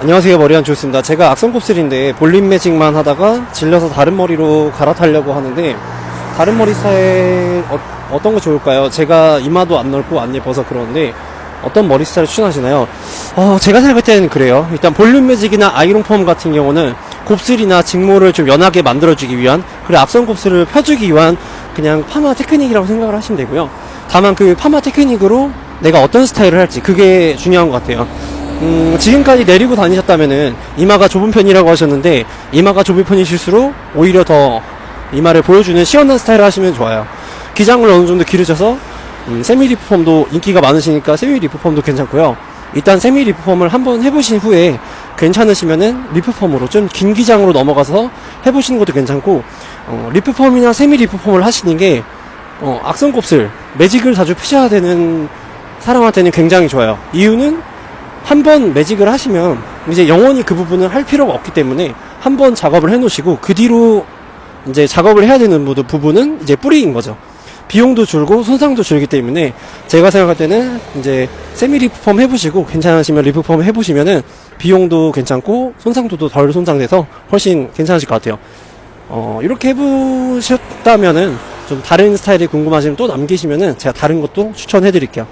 안녕하세요 머리한 조였습니다 제가 악성 곱슬인데 볼륨 매직만 하다가 질려서 다른 머리로 갈아타려고 하는데 다른 머리 스타일 어, 떤거 좋을까요? 제가 이마도 안 넓고 안 예뻐서 그러는데 어떤 머리 스타일 추천하시나요? 어, 제가 생각할 때는 그래요 일단 볼륨 매직이나 아이롱 펌 같은 경우는 곱슬이나 직모를 좀 연하게 만들어주기 위한 그리고 악성 곱슬을 펴주기 위한 그냥 파마 테크닉이라고 생각을 하시면 되고요 다만 그 파마 테크닉으로 내가 어떤 스타일을 할지 그게 중요한 것 같아요 음, 지금까지 내리고 다니셨다면은 이마가 좁은 편이라고 하셨는데 이마가 좁은 편이실수록 오히려 더 이마를 보여주는 시원한 스타일을 하시면 좋아요. 기장을 어느 정도 기르셔서 음, 세미 리프펌도 인기가 많으시니까 세미 리프펌도 괜찮고요. 일단 세미 리프펌을 한번 해보신 후에 괜찮으시면은 리프펌으로 좀 긴 기장으로 넘어가서 해보시는 것도 괜찮고 어, 리프펌이나 세미 리프펌을 하시는 게 어, 악성 곱슬 매직을 자주 푸셔야 되는 사람한테는 굉장히 좋아요. 이유는 한 번 매직을 하시면 이제 영원히 그 부분을 할 필요가 없기 때문에 한 번 작업을 해 놓으시고 그 뒤로 이제 작업을 해야 되는 부분- 부분은 이제 뿌리인 거죠. 비용도 줄고 손상도 줄기 때문에 제가 생각할 때는 이제 세미 리프펌 해보시고 괜찮으시면 리프펌 해보시면은 비용도 괜찮고 손상도도 덜 손상돼서 훨씬 괜찮으실 것 같아요. 어, 이렇게 해보셨다면은 좀 다른 스타일이 궁금하시면 또 남기시면은 제가 다른 것도 추천해 드릴게요.